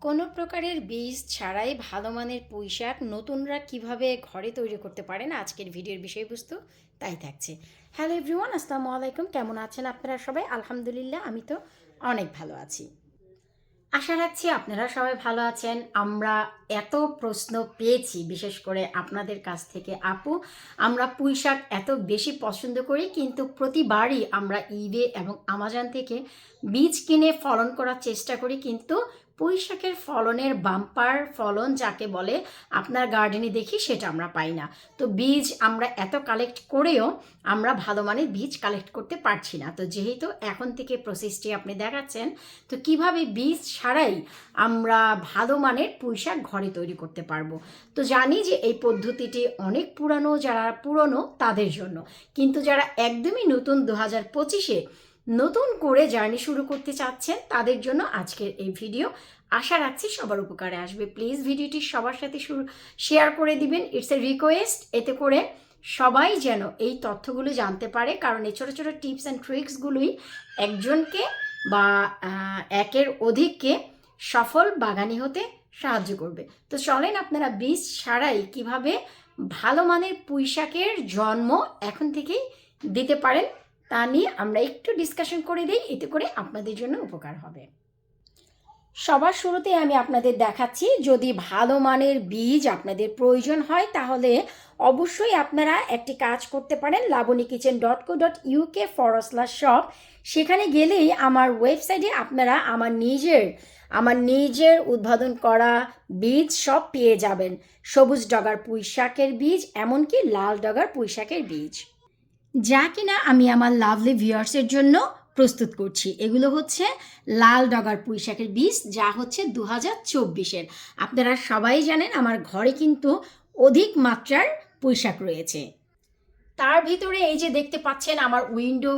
কোনো প্রকারের বীজ ছাড়াই ভালো মানের পুঁইশাক নতুনরা কীভাবে ঘরে তৈরি করতে পারেন আজকের ভিডিওর বিষয়বস্তু তাই থাকছে। হ্যালো এভরিওয়ান, আসসালামু আলাইকুম। কেমন আছেন আপনারা সবাই? আলহামদুলিল্লাহ, আমি তো অনেক ভালো আছি। আশা রাখছি আপনারা সবাই ভালো আছেন। আমরা এত প্রশ্ন পেয়েছি, বিশেষ করে আপনাদের কাছ থেকে। আপু, আমরা পুঁই শাক এত বেশি পছন্দ করি, কিন্তু প্রতিবারই আমরা ইবে এবং আমাজন থেকে বীজ কিনে ফলন করার চেষ্টা করি, কিন্তু পুঁই শাকের ফলনের বাম্পার ফলন যাকে বলে, আপনার গার্ডেনে দেখি সেটা আমরা পাই না। তো বীজ আমরা এত কালেক্ট করেও আমরা ভালো মানের বীজ কালেক্ট করতে পারছি না। তো যেহেতু এখন থেকে প্রসেসটি আপনি দেখাচ্ছেন, তো কীভাবে বীজ ছাড়াই আমরা ভালো মানের পুঁই শাক ঘরে তৈরি করতে পারব। তো জানি যে এই পদ্ধতিটি অনেক পুরানো, যারা পুরনো তাদের জন্য। কিন্তু যারা একদমই নতুন দু হাজার পঁচিশে নতুন করে জার্নি শুরু করতে চাচ্ছেন, তাদের জন্য আজকের এই ভিডিও। আশা রাখছি সবার উপকারে আসবে। প্লিজ ভিডিওটি সবার সাথে শুরু, শেয়ার করে দিবেন। ইটস এ রিকোয়েস্ট এতে করে সবাই যেন এই তথ্যগুলো জানতে পারে। কারণ এই ছোটো ছোটো টিপস অ্যান্ড ট্রিক্সগুলোই একজনকে বা একের অধিককে সফল বাগানি হতে সাহায্য করবে। তো চলেন আপনারা বীজ ছাড়াই কীভাবে ভালো মানের পুঁইশাকের জন্ম এখন থেকেই দিতে পারেন তা নিয়ে আমরা একটু ডিসকাশন করে দিই, এতে করে আপনাদের জন্য উপকার হবে। সবার শুরুতে আমি আপনাদের দেখাচ্ছি, যদি ভালো মানের বীজ আপনাদের প্রয়োজন হয়, তাহলে অবশ্যই আপনারা একটি কাজ করতে পারেন Laboni kitchen dot co dot UK forward slash shop সেখানে গেলেই আমার ওয়েবসাইটে আপনারা আমার নিজের আমার নিজের উদ্বোধন করা বীজ সব পেয়ে যাবেন। সবুজ ডগার পুঁই শাকের বীজ, এমনকি লাল ডগার পুঁই শাকের বীজ। যা কিনা আমি আমার লাভলি ভিউয়ার্সের জন্য প্রস্তুত করছি। এগুলো হচ্ছে লাল ডগার পুঁই শাকের বীজ, যা হচ্ছে দু হাজার চব্বিশের। আপনারা সবাই জানেন আমার ঘরে কিন্তু অধিক মাত্রার পুঁই শাক রয়েছে। তার ভিতরে এই যে দেখতে পাচ্ছেন আমার উইন্ডো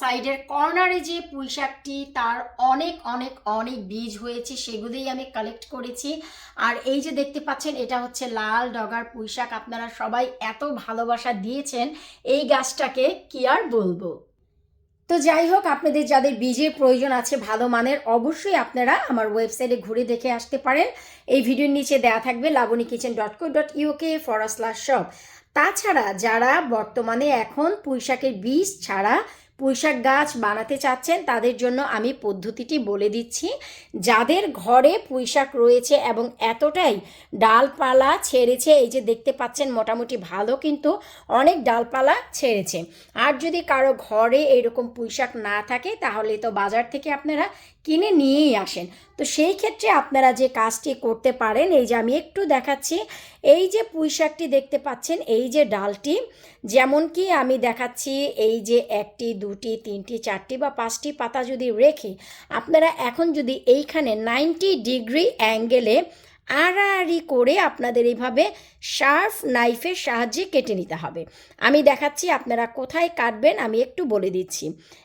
সাইডের কর্নারে যে পুঁই শাকটি তার অনেক অনেক অনেক বীজ হয়েছে, সেগুলোই আমি কালেক্ট করেছি। আর এই যে দেখতে পাচ্ছেন, এটা হচ্ছে লাল ডগার পুঁই শাক আপনারা সবাই এত ভালোবাসা দিয়েছেন, এই গাছটাকে কি আর বলব? তো যাই হোক, আপনাদের যাদের বীজের প্রয়োজন আছে ভালো মানের, অবশ্যই আপনারা আমার ওয়েবসাইটে ঘুরে দেখে আসতে পারেন। এই ভিডিওর নিচে দেয়া থাকবে Laboni kitchen dot co dot UK forward slash shop তাছাড়া যারা বর্তমানে এখন পুঁইশাকের বীজ ছাড়া পুঁইশাক গাছ বানাতে চাচ্ছেন, তাদের জন্য আমি পদ্ধতিটি বলে দিচ্ছি। যাদের ঘরে পুঁইশাক রয়েছে এবং এতটাই ডালপালা ছেড়েছে, এই যে দেখতে পাচ্ছেন মোটামুটি ভালো কিন্তু অনেক ডালপালা ছেড়েছে। আর যদি কারও ঘরে এরকম পুঁইশাক না থাকে, তাহলে তো বাজার থেকে আপনারা কিনে নিয়েই আসেন। তো সেই ক্ষেত্রে আপনারা যে কাজটি করতে পারেন, এই যে আমি একটু দেখাচ্ছি, এই যে পুঁই শাকটি দেখতে পাচ্ছেন, এই যে ডালটি যেমন কি আমি দেখাচ্ছি, এই যে একটি দুটি, তিনটি, চারটি বা পাঁচটি পাতা যদি রেখে আপনারা এখন যদি এইখানে নাইনটি ডিগ্রি অ্যাঙ্গেলে আড়াআড়ি করে আপনাদের এইভাবে শার্প নাইফের সাহায্যে কেটে নিতে হবে। আমি দেখাচ্ছি আপনারা কোথায় কাটবেন, আমি একটু বলে দিচ্ছি।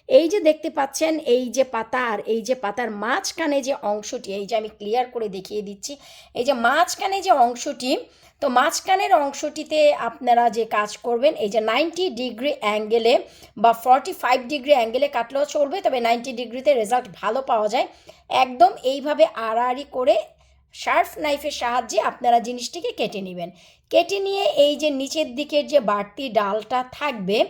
এই যে দেখতে পাচ্ছেন, এই যে পাতা আর এই যে পাতার মাঝখানে যে অংশটি, এই যে আমি ক্লিয়ার করে দেখিয়ে দিচ্ছি, এই যে মাঝখানে যে অংশটি, তো মাঝখানের অংশটিতে আপনারা যে কাজ করবেন, এই যে নাইনটি ডিগ্রি অ্যাঙ্গেলে বা ফর্টি ফাইভ ডিগ্রি অ্যাঙ্গেলে কাটলেও চলবে, তবে নাইনটি ডিগ্রিতে রেজাল্ট ভালো পাওয়া যায়। একদম এইভাবে আড়াআড়ি করে শার্প নাইফের সাহায্যে আপনারা জিনিসটিকে কেটে নেবেন। কেটে নিয়ে এই যে নিচের দিকের যে বাড়তি ডালটা থাকবে,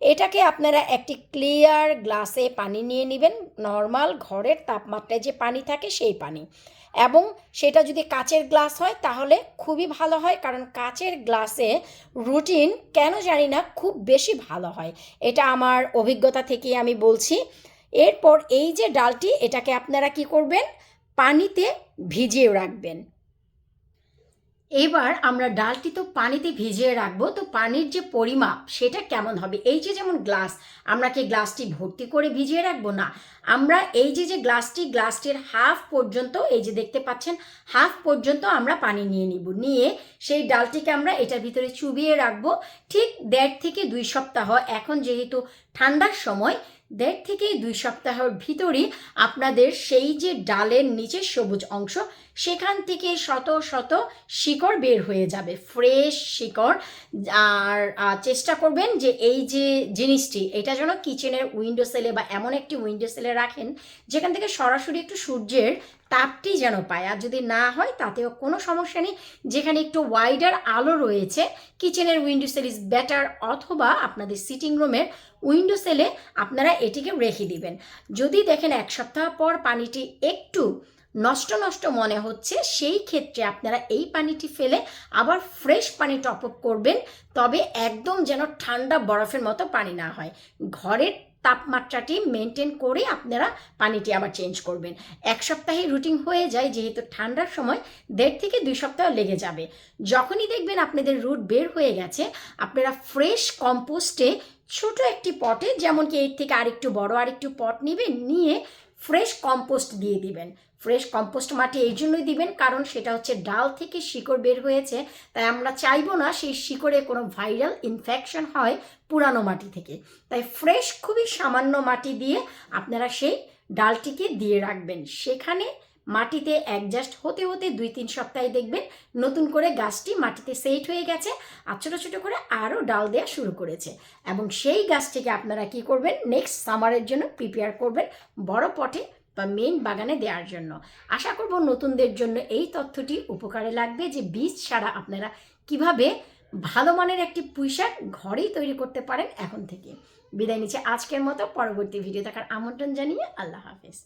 এটাকে আপনারা একটি ক্লিয়ার গ্লাসে পানি নিয়ে নেবেন। নর্মাল ঘরের তাপমাত্রায় যে পানি থাকে সেই পানি। এবং সেটা যদি কাচের গ্লাস হয়, তাহলে খুবই ভালো হয়। কারণ কাচের গ্লাসে রুটিন কেন জানি না, খুব বেশি ভালো হয়। এটা আমার অভিজ্ঞতা থেকে আমি বলছি। এরপর এই যে ডালটি, এটাকে আপনারা কি করবেন? পানিতে ভিজিয়ে রাখবেন। এবার আমরা ডালটি তো পানিতে ভিজিয়ে রাখব, তো পানির যে পরিমাপ সেটা কেমন হবে? এই যে যেমন গ্লাস, আমরা কি গ্লাসটি ভর্তি করে ভিজিয়ে রাখব? না, আমরা এই যে যে গ্লাসটি, গ্লাসটির হাফ পর্যন্ত, এই যে দেখতে পাচ্ছেন, হাফ পর্যন্ত আমরা পানি নিয়ে নিব। নিয়ে সেই ডালটিকে আমরা এটার ভিতরে চুবিয়ে রাখব। ঠিক দেড় থেকে দুই সপ্তাহ, এখন যেহেতু ঠান্ডার সময় দেড় থেকে দুই সপ্তাহের ভিতরই আপনাদের সেই যে ডালের নিচের সবুজ অংশ, সেখান থেকে শত শত শিকড় বের হয়ে যাবে। ফ্রেশ শিকড়। আর চেষ্টা করবেন যে এই যে জিনিসটি, এটা যেন কিচেনের উইন্ডো সেলে বা এমন একটি উইন্ডো সেলে রাখেন, যেখান থেকে সরাসরি একটু সূর্যের তাপটি যেন পায়। আর যদি না হয়, তাতেও কোনো সমস্যা নেই। যেখানে একটু ওয়াইডার আলো রয়েছে কিচেনের উইন্ডো সেল ইজ বেটার অথবা আপনাদের সিটিং রুমের উইন্ডো সেলে আপনারা এটিকে রেখে দিবেন। যদি দেখেন এক সপ্তাহ পর পানিটি একটু নষ্ট নষ্ট মনে হচ্ছে, সেই ক্ষেত্রে আপনারা এই পানিটি ফেলে আবার ফ্রেশ পানি টপ আপ করবেন, তবে একদম যেন ঠান্ডা বরফের মতো পানি না হয়। ঘরের তাপমাত্রাটি মেনটেন করে আপনারা পানিটি আবার চেঞ্জ করবেন। এক সপ্তাহে রুটিন হয়ে যায়, যেহেতু ঠান্ডার সময় দেড় থেকে দুই সপ্তাহ লেগে যাবে। যখনই দেখবেন আপনাদের রুট বের হয়ে গেছে, আপনারা ফ্রেশ কম্পোস্টে ছোট একটি পটে যেমন কি এর থেকে আরেকটু বড় আরেকটু পট নেবেন, নিয়ে ফ্রেশ কম্পোস্ট দিয়ে দিবেন। ফ্রেশ কম্পোস্ট মাটি এই জন্যই দিবেন, কারণ সেটা হচ্ছে ডাল থেকে শিকড় বের হয়েছে, তাই আমরা চাইব না সেই শিকড়ে কোনো ভাইরাল ইনফেকশন হয় পুরানো মাটি থেকে। তাই ফ্রেশ খুবই সামান্য মাটি দিয়ে আপনারা সেই ডালটিকে দিয়ে রাখবেন। সেখানে মাটিতে অ্যাডজাস্ট হতে হতে দুই তিন সপ্তাহে দেখবেন নতুন করে গাছটি মাটিতে সেট হয়ে গেছে আর ছোটো ছোটো করে আরও ডাল দেওয়া শুরু করেছে। এবং সেই গাছটিকে আপনারা কি করবেন? নেক্সট সামারের জন্য প্রিপেয়ার করবেন বড় পটে বা মেন বাগানে দেওয়ার জন্য। আশা করব নতুনদের জন্য এই তথ্যটি উপকারে লাগবে যে বীজ ছাড়া আপনারা কীভাবে ভালো মানের একটি পুঁইশাক ঘরেই তৈরি করতে পারেন এখন থেকে। বিদায় নিচ্ছে আজকের মতো, পরবর্তী ভিডিও দেখার আমন্ত্রণ জানিয়ে আল্লাহ হাফেজ।